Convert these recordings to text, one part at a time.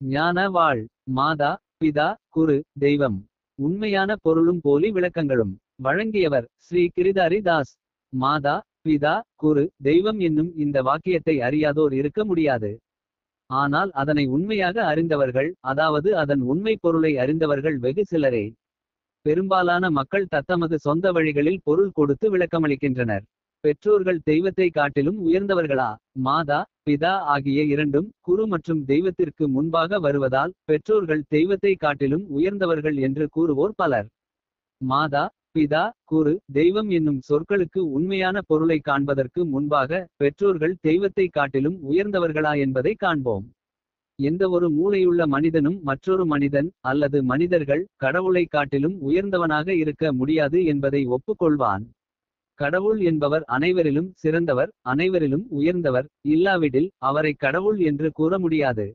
ஞான வாழ் மாதா பிதா குரு தெய்வம். உண்மையான பொருளும் போலி விளக்கங்களும். வழங்கியவர் ஸ்ரீ கிரிதாரி தாஸ். மாதா பிதா குரு தெய்வம் என்னும் இந்த வாக்கியத்தை அறியாதோர் இருக்க முடியாது. ஆனால் அதனை உண்மையாக அறிந்தவர்கள் அதாவது அதன் உண்மை பொருளை அறிந்தவர்கள் வெகு சிலரே. பெரும்பாலான மக்கள் தத்தமது சொந்த வழிகளில் பொருள் கொடுத்து விளக்கமளிக்கின்றனர். பெற்றோர்கள் தெய்வத்தை காட்டிலும் உயர்ந்தவர்களா? மாதா பிதா ஆகிய இரண்டும் குரு மற்றும் தெய்வத்திற்கு முன்பாக வருவதால் பெற்றோர்கள் தெய்வத்தை காட்டிலும் உயர்ந்தவர்கள் என்று கூறுவோர் பலர். மாதா பிதா குரு தெய்வம் என்னும் சொற்களுக்கு உண்மையான பொருளை காண்பதற்கு முன்பாக பெற்றோர்கள் தெய்வத்தை காட்டிலும் உயர்ந்தவர்களா என்பதை காண்போம். எந்த ஒரு மூளையுள்ள மனிதனும் மற்றொரு மனிதன் அல்லது மனிதர்கள் கடவுளை காட்டிலும் உயர்ந்தவனாக இருக்க முடியாது என்பதை ஒப்புக்கொள்வான். கடவுள் என்பவர் அனைவரிலும் சிறந்தவர் அனைவரிலும் உயர்ந்தவர். இல்லாவிடில் அவரை கடவுள் என்று கூற முடியாது.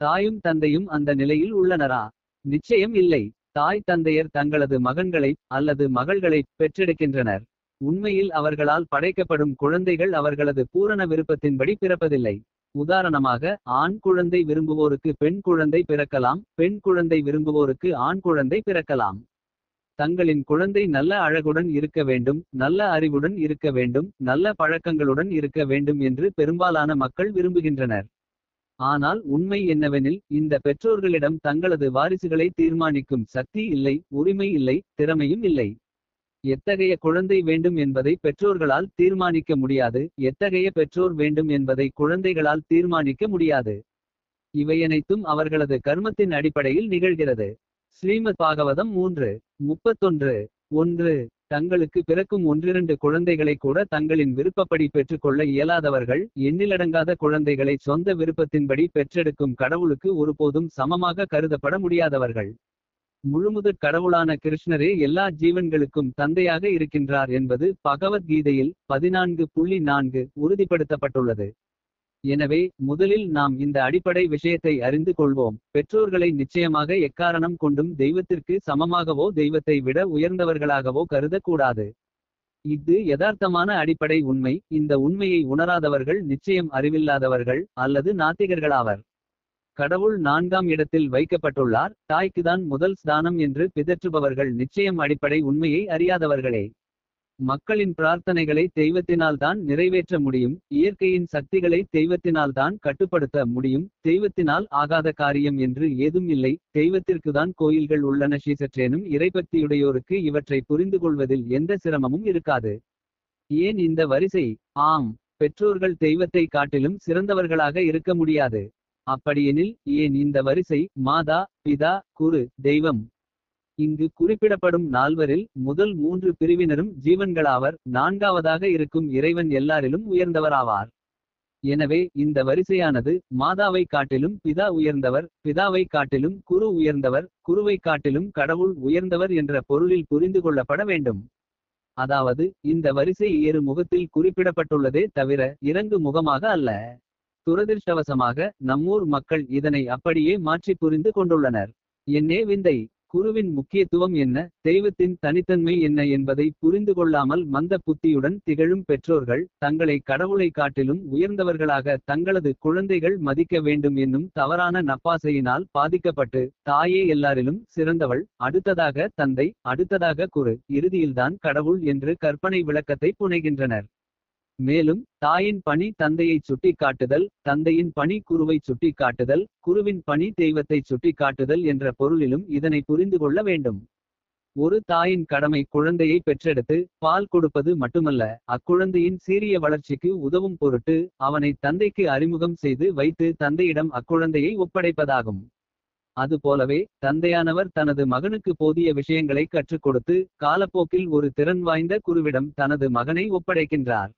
தாயும் தந்தையும் அந்த நிலையில் உள்ளனரா? நிச்சயம் இல்லை. தாய் தந்தையர் தங்களது மகன்களை அல்லது மகள்களை பெற்றெடுக்கின்றனர். உண்மையில் அவர்களால் படைக்கப்படும் குழந்தைகள் அவர்களது பூரண விருப்பத்தின்படி பிறப்பதில்லை. உதாரணமாக ஆண் குழந்தை விரும்புவோருக்கு பெண் குழந்தை பிறக்கலாம் பெண் குழந்தை விரும்புவோருக்கு ஆண் குழந்தை பிறக்கலாம். தங்களின் குழந்தை நல்ல அழகுடன் இருக்க வேண்டும் நல்ல அறிவுடன் இருக்க வேண்டும் நல்ல பழக்கங்களுடன் இருக்க வேண்டும் என்று பெரும்பாலான மக்கள் விரும்புகின்றனர். ஆனால் உண்மை என்னவெனில் இந்த பெற்றோர்களிடம் தங்களது வாரிசுகளை தீர்மானிக்கும் சக்தி இல்லை உரிமை இல்லை திறமையும் இல்லை. எத்தகைய குழந்தை வேண்டும் என்பதை பெற்றோர்களால் தீர்மானிக்க முடியாது எத்தகைய பெற்றோர் வேண்டும் என்பதை குழந்தைகளால் தீர்மானிக்க முடியாது. இவையனைத்தும் அவர்களது கர்மத்தின் அடிப்படையில் நிகழ்கிறது. ஸ்ரீமத் பாகவதம் மூன்று முப்பத்தொன்று ஒன்று. தங்களுக்கு பிறக்கும் ஒன்றிரண்டு குழந்தைகளை கூட தங்களின் விருப்பப்படி பெற்றுக்கொள்ள இயலாதவர்கள் எண்ணிலடங்காத குழந்தைகளை சொந்த விருப்பத்தின்படி பெற்றெடுக்கும் கடவுளுக்கு ஒருபோதும் சமமாக கருதப்பட முடியாதவர்கள். முழுமுதற் கடவுளான கிருஷ்ணரே எல்லா ஜீவன்களுக்கும் தந்தையாக இருக்கின்றார் என்பது பகவத்கீதையில் பதினான்கு புள்ளி நான்கு உறுதிப்படுத்தப்பட்டுள்ளது. எனவே முதலில் நாம் இந்த அடிப்படை விஷயத்தை அறிந்து கொள்வோம். பெற்றோர்களை நிச்சயமாக எக்காரணம் கொண்டும் தெய்வத்திற்கு சமமாகவோ தெய்வத்தை விட உயர்ந்தவர்களாகவோ கருதக்கூடாது. இது யதார்த்தமான அடிப்படை உண்மை. இந்த உண்மையை உணராதவர்கள் நிச்சயம் அறிவில்லாதவர்கள் அல்லது நாத்திகர்களாவர். கடவுள் நான்காம் இடத்தில் வைக்கப்பட்டுள்ளார். தாய்க்குதான் முதல் ஸ்தானம் என்று பிதற்றுபவர்கள் நிச்சயம் அடிப்படை உண்மையை அறியாதவர்களே. மக்களின் பிரார்த்தனைகளை தெய்வத்தினால் தான் நிறைவேற்ற முடியும் இயற்கையின் சக்திகளை தெய்வத்தினால் தான் கட்டுப்படுத்த முடியும் தெய்வத்தினால் ஆகாத காரியம் என்று ஏதும் இல்லை தெய்வத்திற்குதான் கோயில்கள் உள்ளன. சீசற்றேனும் இறைபக்தியுடையோருக்கு இவற்றை புரிந்து கொள்வதில் எந்த சிரமமும் இருக்காது. ஏன் இந்த வரிசை? ஆம் பெற்றோர்கள் தெய்வத்தை காட்டிலும் சிறந்தவர்களாக இருக்க முடியாது. அப்படியெனில் ஏன் இந்த வரிசை? மாதா பிதா குரு தெய்வம். இங்கு குறிப்பிடப்படும் நால்வரில் முதல் மூன்று பிரிவினரும் ஜீவன்களாவர் நான்காவதாக இருக்கும் இறைவன் எல்லாரிலும் உயர்ந்தவராவார். எனவே இந்த வரிசையானது மாதாவை காட்டிலும் பிதா உயர்ந்தவர் பிதாவை காட்டிலும் குரு உயர்ந்தவர் குருவை காட்டிலும் கடவுள் உயர்ந்தவர் என்ற பொருளில் புரிந்து கொள்ளப்பட வேண்டும். அதாவது இந்த வரிசை ஏறு முகத்தில் குறிப்பிடப்பட்டுள்ளதே தவிர இறங்கு முகமாக அல்ல. துரதிர்ஷ்டவசமாக நம்மூர் மக்கள் இதனை அப்படியே மாற்றி புரிந்து கொண்டுள்ளனர். என்னே விந்தை! குருவின் முக்கியத்துவம் என்ன தெய்வத்தின் தனித்தன்மை என்ன என்பதை புரிந்து கொள்ளாமல் மந்த புத்தியுடன் திகழும் பெற்றோர்கள் தங்களை கடவுளை காட்டிலும் உயர்ந்தவர்களாக தங்களது குழந்தைகள் மதிக்க வேண்டும் என்னும் தவறான நப்பாசையினால் பாதிக்கப்பட்டு தாயே எல்லாரிலும் சிறந்தவள் அடுத்ததாக தந்தை அடுத்ததாக குரு இறுதியில்தான் கடவுள் என்று கற்பனை விளக்கத்தை புனைகின்றனர். மேலும் தாயின் பணி தந்தையை சுட்டிக்காட்டுதல் தந்தையின் பணி குருவை சுட்டிக்காட்டுதல் குருவின் பணி தெய்வத்தை சுட்டிக்காட்டுதல் என்ற பொருளிலும் இதனை புரிந்து கொள்ள வேண்டும். ஒரு தாயின் கடமை குழந்தையை பெற்றெடுத்து பால் கொடுப்பது மட்டுமல்ல அக்குழந்தையின் சீரிய வளர்ச்சிக்கு உதவும் பொருட்டு அவனை தந்தைக்கு அறிமுகம் செய்து வைத்து தந்தையிடம் அக்குழந்தையை ஒப்படைப்பதாகும். அதுபோலவே தந்தையானவர் தனது மகனுக்கு போதிய விஷயங்களை கற்றுக் கொடுத்து காலப்போக்கில் ஒரு திறன் வாய்ந்த குருவிடம் தனது மகனை ஒப்படைக்கின்றார்.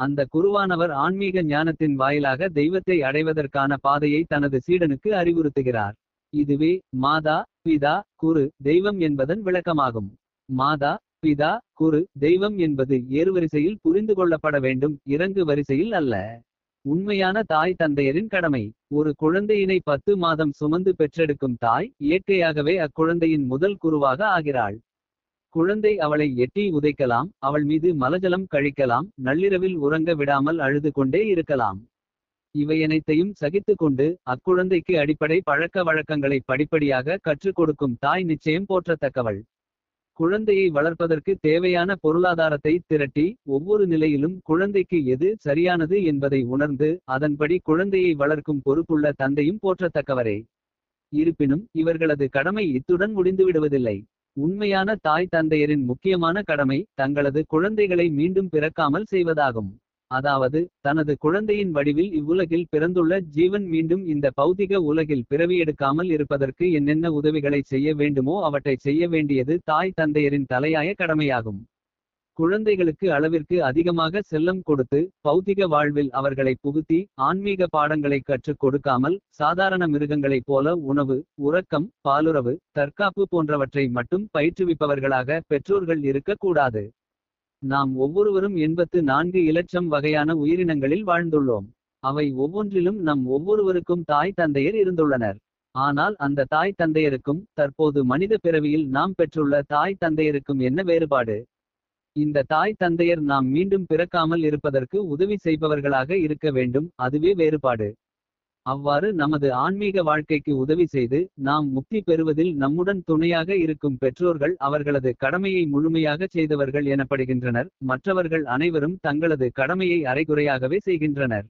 அந்த குருவானவர் ஆன்மீக ஞானத்தின் வாயிலாக தெய்வத்தை அடைவதற்கான பாதையை தனது சீடனுக்கு அறிவுறுத்துகிறார். இதுவே மாதா பிதா குரு தெய்வம் என்பதன் விளக்கமாகும். மாதா பிதா குரு தெய்வம் என்பது ஏறுவரிசையில் புரிந்து கொள்ளப்பட வேண்டும் இறங்கு வரிசையில் அல்ல. உண்மையான தாய் தந்தையரின் கடமை. ஒரு குழந்தையினை பத்து மாதம் சுமந்து பெற்றெடுக்கும் தாய் இயற்கையாகவே அக்குழந்தையின் முதல் குருவாக ஆகிறாள். குழந்தை அவளை எட்டி உதைக்கலாம் அவள் மீது மலஜலம் கழிக்கலாம் நள்ளிரவில் உறங்க விடாமல் அழுது கொண்டே இருக்கலாம். இவையனைத்தையும் சகித்துக் கொண்டு அக்குழந்தைக்கு அடிப்படை பழக்க வழக்கங்களை படிப்படியாக கற்றுக் கொடுக்கும் தாய் நிச்சயம் போற்றத்தக்கவள். குழந்தையை வளர்ப்பதற்கு தேவையான பொருளாதாரத்தை திரட்டி ஒவ்வொரு நிலையிலும் குழந்தைக்கு எது சரியானது என்பதை உணர்ந்து அதன்படி குழந்தையை வளர்க்கும் பொறுப்புள்ள தந்தையும் போற்றத்தக்கவரே. இருப்பினும் இவர்களது கடமை இத்துடன் முடிந்துவிடுவதில்லை. உண்மையான தாய் தந்தையரின் முக்கியமான கடமை தங்களது குழந்தைகளை மீண்டும் பிறக்காமல் செய்வதாகும். அதாவது தனது குழந்தையின் வடிவில் இவ்வுலகில் பிறந்துள்ள ஜீவன் மீண்டும் இந்த பௌதிக உலகில் பிறவியெடுக்காமல் இருப்பதற்கு என்னென்ன உதவிகளை செய்ய வேண்டுமோ அவற்றை செய்ய வேண்டியது தாய் தந்தையரின் தலையாய கடமையாகும். குழந்தைகளுக்கு அளவிற்கு அதிகமாக செல்லம் கொடுத்து பௌதிக வாழ்வில் அவர்களை புகுத்தி ஆன்மீக பாடங்களை கற்றுக் கொடுக்காமல் சாதாரண மிருகங்களைப் போல உணவு உறக்கம் பாலுறவு தற்காப்பு போன்றவற்றை மட்டும் பயிற்றுவிப்பவர்களாக பெற்றோர்கள் இருக்கக்கூடாது. நாம் ஒவ்வொருவரும் எண்பத்து நான்கு இலட்சம் வகையான உயிரினங்களில் வாழ்ந்துள்ளோம். அவை ஒவ்வொன்றிலும் நம் ஒவ்வொருவருக்கும் தாய் தந்தையர் இருந்துள்ளனர். ஆனால் அந்த தாய் தந்தையருக்கும் தற்போது மனித பிறவியில் நாம் பெற்றுள்ள தாய் தந்தையருக்கும் என்ன வேறுபாடு? இந்த தாய் தந்தையர் நாம் மீண்டும் பிறக்காமல் இருப்பதற்கு உதவி செய்பவர்களாக இருக்க வேண்டும் அதுவே வேறுபாடு. அவ்வாறு நமது ஆன்மீக வாழ்க்கைக்கு உதவி செய்து நாம் முக்தி பெறுவதில் நம்முடன் துணையாக இருக்கும் பெற்றோர்கள் அவர்களது கடமையை முழுமையாக செய்தவர்கள் எனப்படுகின்றனர். மற்றவர்கள் அனைவரும் தங்களது கடமையை அரைகுறையாகவே செய்கின்றனர்.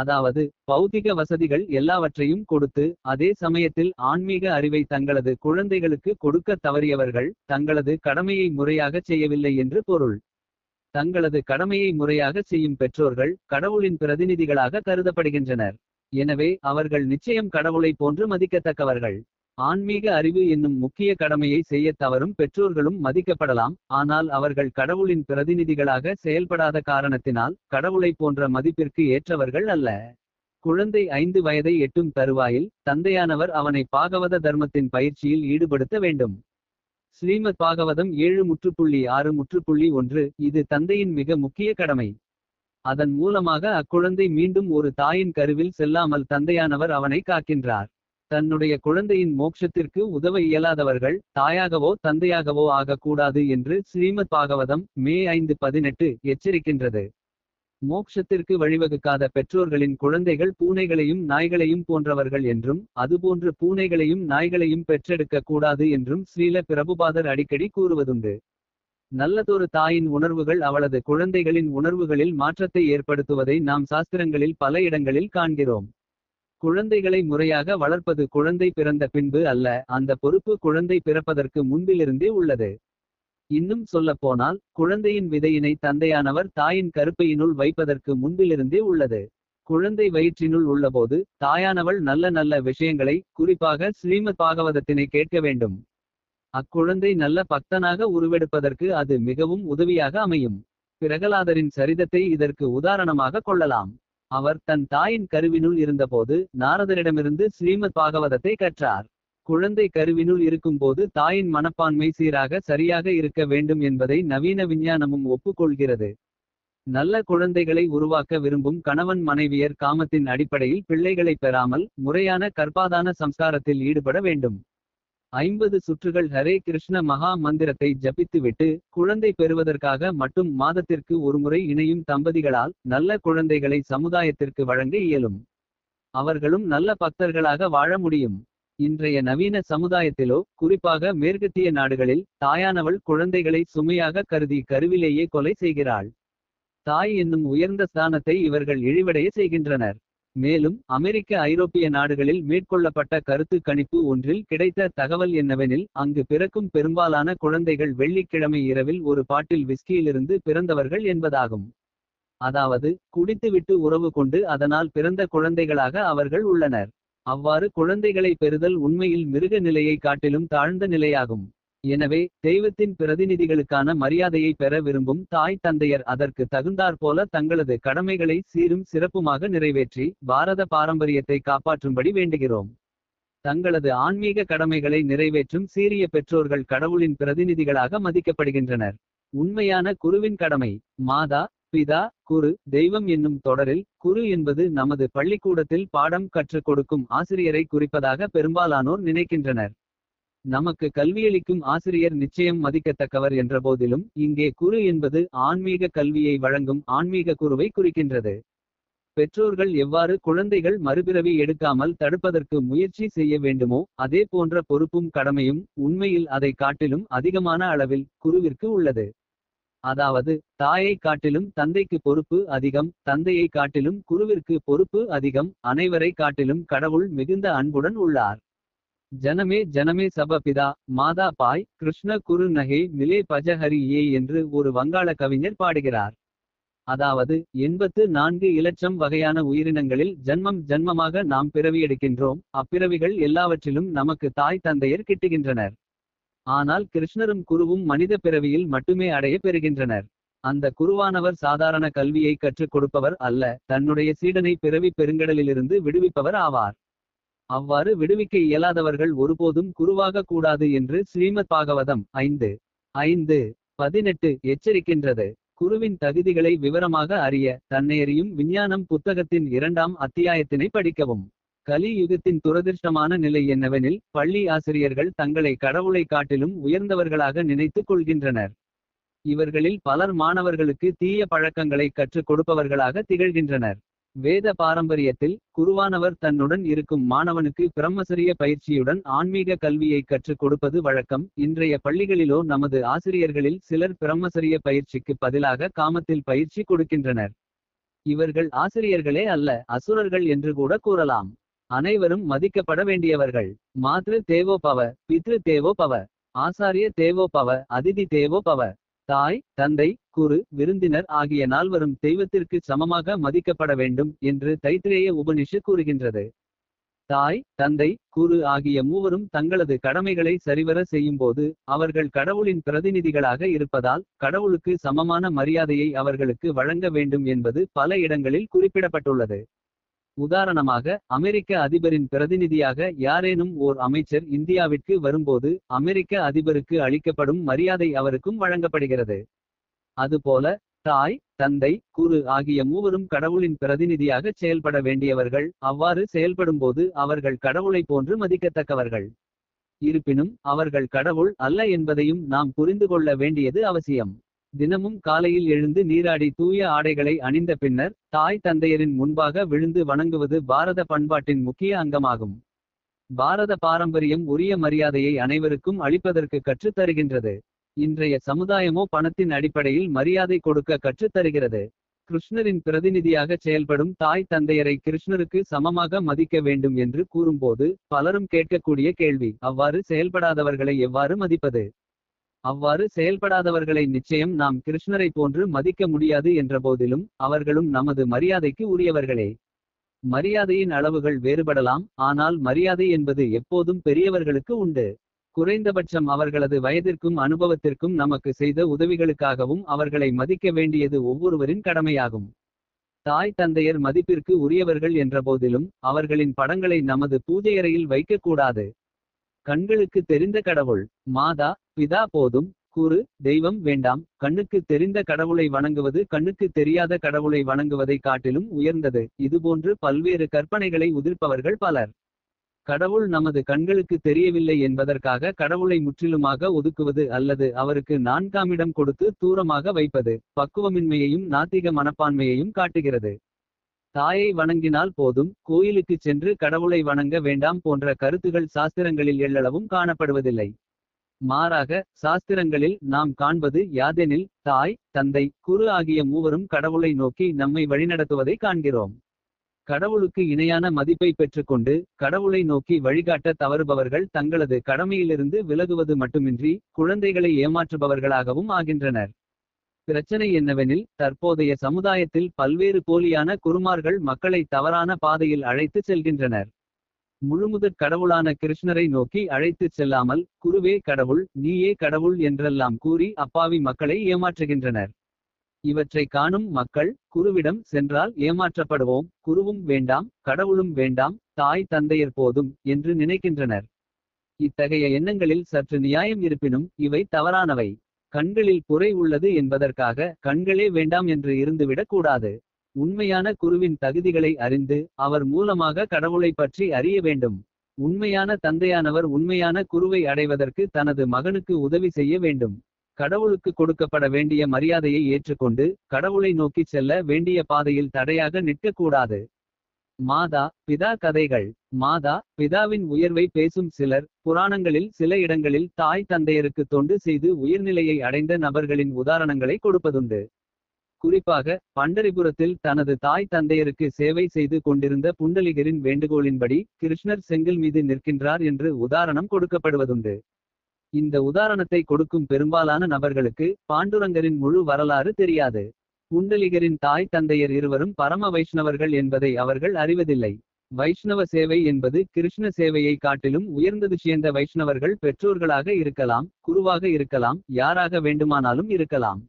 அதாவது பௌதிக வசதிகள் எல்லாவற்றையும் கொடுத்து அதே சமயத்தில் ஆன்மீக அறிவை தங்களது குழந்தைகளுக்கு கொடுக்க தவறியவர்கள் தங்களது கடமையை முறையாக செய்யவில்லை என்று பொருள். தங்களது கடமையை முறையாக செய்யும் பெற்றோர்கள் கடவுளின் பிரதிநிதிகளாக கருதப்படுகின்றனர். எனவே அவர்கள் நிச்சயம் கடவுளை போன்று மதிக்கத்தக்கவர்கள். ஆன்மீக அறிவு என்னும் முக்கிய கடமையை செய்ய தவறும் பெற்றோர்களும் மதிக்கப்படலாம். ஆனால் அவர்கள் கடவுளின் பிரதிநிதிகளாக செயல்படாத காரணத்தினால் கடவுளை போன்ற மதிப்பிற்கு ஏற்றவர்கள் அல்ல. குழந்தை ஐந்து வயதை எட்டும் தருவாயில் தந்தையானவர் அவனை பாகவத தர்மத்தின் பயிற்சியில் ஈடுபடுத்த வேண்டும். ஸ்ரீமத் பாகவதம் ஏழு முற்றுப்புள்ளி ஆறு முற்றுப்புள்ளி ஒன்று இது தந்தையின் மிக முக்கிய கடமை. அதன் மூலமாக அக்குழந்தை மீண்டும் ஒரு தாயின் கருவில் செல்லாமல் தந்தையானவர் அவனை காக்கின்றார். தன்னுடைய குழந்தையின் மோட்சத்திற்கு உதவ இயலாதவர்கள் தாயாகவோ தந்தையாகவோ ஆகக்கூடாது என்று ஸ்ரீமத் பாகவதம் மே ஐந்து பதினெட்டு எச்சரிக்கின்றது. மோட்சத்திற்கு வழிவகுக்காத பெற்றோர்களின் குழந்தைகள் பூனைகளையும் நாய்களையும் போன்றவர்கள் என்றும் அதுபோன்று பூனைகளையும் நாய்களையும் பெற்றெடுக்க கூடாது என்றும் ஸ்ரீல பிரபுபாதர் அடிக்கடி கூறுவதுண்டு. நல்லதொரு தாயின் உணர்வுகள் அவளது குழந்தைகளின் உணர்வுகளில் மாற்றத்தை ஏற்படுத்துவதை நாம் சாஸ்திரங்களில் பல இடங்களில் காண்கிறோம். குழந்தைகளை முறையாக வளர்ப்பது குழந்தை பிறந்த பின்பு அல்ல அந்த பொறுப்பு குழந்தை பிறப்பதற்கு முன்பிலிருந்தே உள்ளது. இன்னும் சொல்லப்போனால் குழந்தையின் விதையினை தந்தையானவர் தாயின் கருப்பையினுள் வைப்பதற்கு முன்பிலிருந்தே உள்ளது. குழந்தை வயிற்றினுள் உள்ளபோது தாயானவள் நல்ல நல்ல விஷயங்களை குறிப்பாக ஸ்ரீமத் பாகவதத்தினை கேட்க வேண்டும். அக்குழந்தை நல்ல பக்தனாக உருவெடுப்பதற்கு அது மிகவும் உதவியாக அமையும். பிரகலாதரின் சரிதத்தை இதற்கு உதாரணமாக கொள்ளலாம். அவர் தன் தாயின் கருவினுள் இருந்தபோது நாரதரிடமிருந்து ஸ்ரீமத் பாகவதத்தை கற்றார். குழந்தை கருவினுள் இருக்கும்போது தாயின் மனப்பான்மை சீராக சரியாக இருக்க வேண்டும் என்பதை நவீன விஞ்ஞானமும் ஒப்புக்கொள்கிறது. நல்ல குழந்தைகளை உருவாக்க விரும்பும் கணவன் மனைவியர் காமத்தின் அடிப்படையில் பிள்ளைகளை பெறாமல் முறையான கர்ப்பாதான சம்ஸ்காரத்தில் ஈடுபட வேண்டும். ஐம்பது சுற்றுகள் ஹரே கிருஷ்ண மகா மந்திரத்தை ஜபித்துவிட்டு குழந்தை பெறுவதற்காக மட்டும் மாதத்திற்கு ஒருமுறை இணையும் தம்பதிகளால் நல்ல குழந்தைகளை சமுதாயத்திற்கு வழங்க இயலும். அவர்களும் நல்ல பக்தர்களாக வாழ முடியும். இன்றைய நவீன சமுதாயத்திலோ குறிப்பாக மேற்கத்திய நாடுகளில் தாயானவள் குழந்தைகளை சுமையாக கருதி கருவிலேயே கொலை செய்கிறாள். தாய் என்னும் உயர்ந்த ஸ்தானத்தை இவர்கள் இழிவடைய செய்கின்றனர். மேலும் அமெரிக்க ஐரோப்பிய நாடுகளில் மேற்கொள்ளப்பட்ட கருத்து கணிப்பு ஒன்றில் கிடைத்த தகவல் என்னவெனில் அங்கு பிறக்கும் பெரும்பாலான குழந்தைகள் வெள்ளிக்கிழமை இரவில் ஒரு பாட்டில் விஸ்கியிலிருந்து பிறந்தவர்கள் என்பதாகும். அதாவது குடித்துவிட்டு உறவு கொண்டு அதனால் பிறந்த குழந்தைகளாக அவர்கள் உள்ளனர். அவ்வாறு குழந்தைகளை பெறுதல் உண்மையில் மிருக நிலையை காட்டிலும் தாழ்ந்த நிலையாகும். எனவே தெய்வத்தின் பிரதிநிதிகளுக்கான மரியாதையை பெற விரும்பும் தாய் தந்தையர் அதற்கு தகுந்தாற்போல தங்களது கடமைகளை சீரும் சிறப்புமாக நிறைவேற்றி பாரத பாரம்பரியத்தை காப்பாற்றும்படி வேண்டுகிறோம். தங்களது ஆன்மீக கடமைகளை நிறைவேற்றும் சீரிய பெற்றோர்கள் கடவுளின் பிரதிநிதிகளாக மதிக்கப்படுகின்றனர். உண்மையான குருவின் கடமை மாதா பிதா குரு தெய்வம் என்னும் தொடரில் குரு என்பது நமது பள்ளிக்கூடத்தில் பாடம் கற்றுக் கொடுக்கும் ஆசிரியரை குறிப்பதாக பெரும்பாலானோர் நினைக்கின்றனர். நமக்கு கல்வியளிக்கும் ஆசிரியர் நிச்சயம் மதிக்கத்தக்கவர் என்ற போதிலும் இங்கே குரு என்பது ஆன்மீக கல்வியை வழங்கும் ஆன்மீக குருவை குறிக்கின்றது. பெற்றோர்கள் எவ்வாறு குழந்தைகள் மறுபிறவி எடுக்காமல் தடுப்பதற்கு முயற்சி செய்ய வேண்டுமோ அதே போன்ற பொறுப்பும் கடமையும் உண்மையில் அதை காட்டிலும் அதிகமான அளவில் குருவிற்கு உள்ளது. அதாவது தாயை காட்டிலும் தந்தைக்கு பொறுப்பு அதிகம் தந்தையை காட்டிலும் குருவிற்கு பொறுப்பு அதிகம் அனைவரை காட்டிலும் கடவுள் மிகுந்த அன்புடன் உள்ளார். ஜனமே ஜனமே சபபிதா மாதா பாய் கிருஷ்ண குரு நகே மிலே பஜஹரி ஏ என்று ஒரு வங்காள கவிஞர் பாடுகிறார். அதாவது எண்பத்து நான்கு இலட்சம் வகையான உயிரினங்களில் ஜன்மம் ஜன்மமாக நாம் பிறவியெடுக்கின்றோம் அப்பிறவிகள் எல்லாவற்றிலும் நமக்கு தாய் தந்தையர் கிட்டுகின்றனர். ஆனால் கிருஷ்ணரும் குருவும் மனித பிறவியில் மட்டுமே அடைய பெறுகின்றனர். அந்த குருவானவர் சாதாரண கல்வியை கற்றுக் கொடுப்பவர் அல்ல தன்னுடைய சீடனை பிறவி பெருங்கடலிலிருந்து விடுவிப்பவர் ஆவார். அவ்வாறு விடுவிக்க இயலாதவர்கள் ஒருபோதும் குருவாக கூடாது என்று ஸ்ரீமத் பாகவதம் ஐந்து ஐந்து பதினெட்டு எச்சரிக்கின்றது. குருவின் தகுதிகளை விவரமாக அறிய தன்னையறியும் விஞ்ஞானம் புத்தகத்தின் இரண்டாம் அத்தியாயத்தினை படிக்கவும். கலி யுகத்தின் துரதிர்ஷ்டமான நிலை என்னவெனில் பள்ளி ஆசிரியர்கள் தங்களை கடவுளை காட்டிலும் உயர்ந்தவர்களாக நினைத்துக் கொள்கின்றனர். இவர்களில் பலர் மாணவர்களுக்கு தீய பழக்கங்களை கற்றுக் கொடுப்பவர்களாக திகழ்கின்றனர். வேத பாரம்பரியத்தில் குருவானவர் தன்னுடன் இருக்கும் மாணவனுக்கு பிரம்மசரிய பயிற்சியுடன் ஆன்மீக கல்வியை கற்றுக் கொடுப்பது வழக்கம். இன்றைய பள்ளிகளிலோ நமது ஆசிரியர்களில் சிலர் பிரம்மசரிய பயிற்சிக்கு பதிலாக காமத்தில் பயிற்சி கொடுக்கின்றனர். இவர்கள் ஆசிரியர்களே அல்ல அசுரர்கள் என்று கூட கூறலாம். அனைவரும் மதிக்கப்பட வேண்டியவர்கள். மாத்ரு தேவோ பவ பித்ரு தேவோ பவ ஆசாரிய தேவோ பவ அதிதி தேவோ பவ. தாய் தந்தை குரு விருந்தினர் ஆகிய நால்வரும் தெய்வத்திற்கு சமமாக மதிக்கப்பட வேண்டும் என்று தைத்திரேய உபனிஷு கூறுகின்றது. தாய் தந்தை குரு ஆகிய மூவரும் தங்களது கடமைகளை சரிவர செய்யும்போது அவர்கள் கடவுளின் பிரதிநிதிகளாக இருப்பதால் கடவுளுக்கு சமமான மரியாதையை அவர்களுக்கு வழங்க வேண்டும் என்பது பல இடங்களில் குறிப்பிடப்பட்டுள்ளது. உதாரணமாக அமெரிக்க அதிபரின் பிரதிநிதியாக யாரேனும் ஓர் அமைச்சர் இந்தியாவிற்கு வரும்போது அமெரிக்க அதிபருக்கு அளிக்கப்படும் மரியாதை அவருக்கும் வழங்கப்படுகிறது. அதுபோல தாய் தந்தை குரு ஆகிய மூவரும் கடவுளின் பிரதிநிதியாக செயல்பட வேண்டியவர்கள் அவ்வாறு செயல்படும்போது அவர்கள் கடவுளை போன்று மதிக்கத்தக்கவர்கள். இருப்பினும் அவர்கள் கடவுள் அல்ல என்பதையும் நாம் புரிந்து கொள்ள வேண்டியது அவசியம். தினமும் காலையில் எழுந்து நீராடி தூய ஆடைகளை அணிந்த பின்னர் தாய் தந்தையரின் முன்பாக விழுந்து வணங்குவது பாரத பண்பாட்டின் முக்கிய அங்கமாகும். பாரத பாரம்பரியம் உரிய மரியாதையை அனைவருக்கும் அளிப்பதற்கு கற்றுத் தருகின்றது இன்றைய சமுதாயமோ பணத்தின் அடிப்படையில் மரியாதை கொடுக்க கற்றுத் தருகிறது கிருஷ்ணரின் பிரதிநிதியாக செயல்படும் தாய் தந்தையரை கிருஷ்ணருக்கு சமமாக மதிக்க வேண்டும் என்று கூறும்போது பலரும் கேட்கக்கூடிய கேள்வி அவ்வாறு செயல்படாதவர்களை எவ்வாறு மதிப்பது? அவ்வாறு செயல்படாதவர்களை நிச்சயம் நாம் கிருஷ்ணரை போன்று மதிக்க முடியாது என்றபோதிலும் அவர்களும் நமது மரியாதைக்கு உரியவர்களே. மரியாதையின் அளவுகள் வேறுபடலாம் ஆனால் மரியாதை என்பது எப்போதும் பெரியவர்களுக்கு உண்டு. குறைந்தபட்சம் அவர்களது வயதிற்கும் அனுபவத்திற்கும் நமக்கு செய்த உதவிகளுக்காகவும் அவர்களை மதிக்க வேண்டியது ஒவ்வொருவரின் கடமையாகும். தாய் தந்தையர் மதிப்பிற்கு உரியவர்கள் என்றபோதிலும் அவர்களின் படங்களை நமது பூஜையறையில் வைக்கக்கூடாது. கண்களுக்கு தெரிந்த கடவுள் மாதா பிதா போதும் கூறு தெய்வம் வேண்டாம். கண்ணுக்கு தெரிந்த கடவுளை வணங்குவது கண்ணுக்கு தெரியாத கடவுளை வணங்குவதை காட்டிலும் உயர்ந்தது. இதுபோன்று பல்வேறு கற்பனைகளை உதிர்ப்பவர்கள் பலர். கடவுள் நமது கண்களுக்கு தெரியவில்லை என்பதற்காக கடவுளை முற்றிலுமாக ஒதுக்குவது அல்லது அவருக்கு நான்காமிடம் கொடுத்து தூரமாக வைப்பது பக்குவமின்மையையும் நாத்திக மனப்பான்மையையும் காட்டுகிறது. தாயை வணங்கினால் போதும் கோயிலுக்கு சென்று கடவுளை வணங்க வேண்டாம் போன்ற கருத்துகள் சாஸ்திரங்களில் எள்ளளவும் காணப்படுவதில்லை. மாறாக சாஸ்திரங்களில் நாம் காண்பது யாதெனில் தாய் தந்தை குரு ஆகிய மூவரும் கடவுளை நோக்கி நம்மை வழிநடத்துவதை காண்கிறோம். கடவுளுக்கு இணையான மதிப்பை பெற்றுக்கொண்டு கடவுளை நோக்கி வழிகாட்ட தவறுபவர்கள் தங்களது கடமையிலிருந்து விலகுவது மட்டுமின்றி குழந்தைகளை ஏமாற்றுபவர்களாகவும் ஆகின்றனர். பிரச்சனை என்னவெனில் தற்போதைய சமுதாயத்தில் பல்வேறு போலியான குருமார்கள் மக்களை தவறான பாதையில் அழைத்து செல்கின்றனர். முழுமுதற் கடவுளான கிருஷ்ணரை நோக்கி அழைத்துச் செல்லாமல் குருவே கடவுள் நீயே கடவுள் என்றெல்லாம் கூறி அப்பாவி மக்களை ஏமாற்றுகின்றனர். இவற்றை காணும் மக்கள் குருவிடம் சென்றால் ஏமாற்றப்படுவோம் குருவும் வேண்டாம் கடவுளும் வேண்டாம் தாய் தந்தையர் போதும் என்று நினைக்கின்றனர். இத்தகைய எண்ணங்களில் சற்று நியாயம் இருப்பினும் இவை தவறானவை. கண்களில் குறை உள்ளது என்பதற்காக கண்களே வேண்டாம் என்று இருந்துவிடக் கூடாது. உண்மையான குருவின் தகுதிகளை அறிந்து அவர் மூலமாக கடவுளை பற்றி அறிய வேண்டும். உண்மையான தந்தையானவர் உண்மையான குருவை அடைவதற்கு தனது மகனுக்கு உதவி செய்ய வேண்டும். கடவுளுக்கு கொடுக்கப்பட வேண்டிய மரியாதையை ஏற்றுக்கொண்டு கடவுளை நோக்கிச் செல்ல வேண்டிய பாதையில் தடையாக நிற்கக்கூடாது. மாதா பிதா கதைகள் மாதா பிதாவின் உயர்வை பேசும் சிலர் புராணங்களில் சில இடங்களில் தாய் தந்தையருக்கு தொண்டு செய்து உயர்நிலையை அடைந்த நபர்களின் உதாரணங்களை கொடுப்பதுண்டு. குறிப்பாக பண்டரிபுரத்தில் தனது தாய் தந்தையருக்கு சேவை செய்து கொண்டிருந்த புண்டலிகரின் வேண்டுகோளின்படி கிருஷ்ணர் செங்கல் மீது நிற்கின்றார் என்று உதாரணம் கொடுக்கப்படுவதுண்டு. இந்த உதாரணத்தை கொடுக்கும் பெரும்பாலான நபர்களுக்கு பாண்டுரங்கரின் முழு வரலாறு தெரியாது. குண்டலிகரின் தாய் தந்தையர் இருவரும் பரம வைஷ்ணவர்கள் என்பதை அவர்கள் அறிவதில்லை. வைஷ்ணவ சேவை என்பது கிருஷ்ண சேவையை காட்டிலும் உயர்ந்தது. சேர்ந்த வைஷ்ணவர்கள் பெற்றோர்களாக இருக்கலாம் குருவாக இருக்கலாம் யாராக வேண்டுமானாலும் இருக்கலாம்.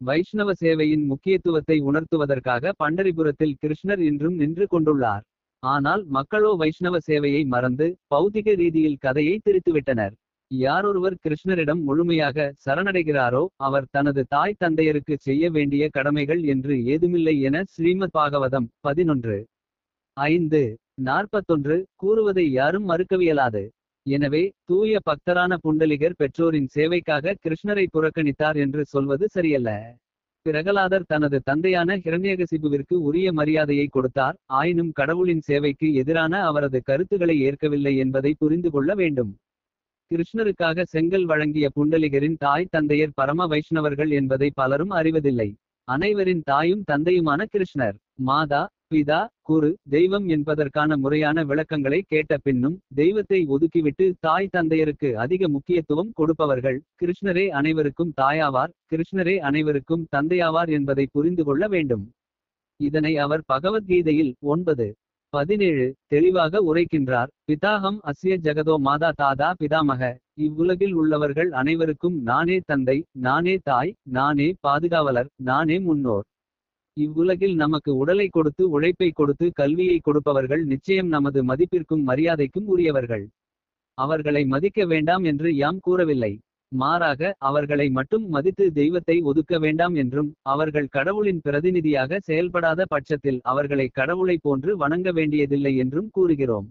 வைஷ்ணவ சேவையின் முக்கியத்துவத்தை உணர்த்துவதற்காக பண்டரிபுரத்தில் கிருஷ்ணர் இன்றும் நின்று கொண்டுள்ளார். ஆனால் மக்களோ வைஷ்ணவ சேவையை மறந்து பௌதிக ரீதியில் கதையை திரித்துவிட்டனர். யாரொருவர் கிருஷ்ணரிடம் முழுமையாக சரணடைகிறாரோ அவர் தனது தாய் தந்தையருக்கு செய்ய வேண்டிய கடமைகள் என்று ஏதுமில்லை என ஸ்ரீமத் பாகவதம் பதினொன்று. ஐந்து நாற்பத்தொன்று கூறுவதை யாரும் மறுக்கவியலாது. எனவே தூய பக்தரான புண்டலிகர் பெற்றோரின் சேவைக்காக கிருஷ்ணரை புறக்கணித்தார் என்று சொல்வது சரியல்ல. பிரகலாதர் தனது தந்தையான ஹிரண்யகசிபுவிற்கு உரிய மரியாதையை கொடுத்தார். ஆயினும் கடவுளின் சேவைக்கு எதிரான அவரது கருத்துக்களை ஏற்கவில்லை என்பதை புரிந்து கொள்ள வேண்டும். கிருஷ்ணருக்காக செங்கல் வழங்கிய புண்டலிகரின் தாய் தந்தையர் பரம வைஷ்ணவர்கள் என்பதை பலரும் அறிவதில்லை. அனைவரின் தாயும் தந்தையுமான கிருஷ்ணர் மாதா பிதா குரு தெய்வம் என்பதற்கான முறையான விளக்கங்களை கேட்ட பின்னும். தெய்வத்தை ஒதுக்கிவிட்டு தாய் தந்தையருக்கு அதிக முக்கியத்துவம் கொடுப்பவர்கள். கிருஷ்ணரே அனைவருக்கும் தாயாவார் கிருஷ்ணரே அனைவருக்கும் தந்தையாவார் என்பதை புரிந்து கொள்ள வேண்டும். இதனை அவர் பகவத்கீதையில் ஒன்பது. பதினேழு தெளிவாக உரைக்கின்றார் பிதாகம் அஸ்ய ஜகதோ மாதா தாதா பிதாமக. இவ்வுலகில் உள்ளவர்கள் அனைவருக்கும் நானே தந்தை நானே தாய் நானே பாதுகாவலர் நானே முன்னோர். இவ்வுலகில் நமக்கு உடலை கொடுத்து உழைப்பை கொடுத்து கல்வியை கொடுப்பவர்கள் நிச்சயம் நமது மதிப்பிற்கும் மரியாதைக்கும் உரியவர்கள். அவர்களை மதிக்க வேண்டாம் என்று யாம் கூறவில்லை. மாறாக அவர்களை மட்டும் மதித்து தெய்வத்தை ஒதுக்க வேண்டாம் என்றும். அவர்கள் கடவுளின் பிரதிநிதியாக செயல்படாத பட்சத்தில் அவர்களை கடவுளை போன்று வணங்க வேண்டியதில்லை என்றும் கூறுகிறோம்.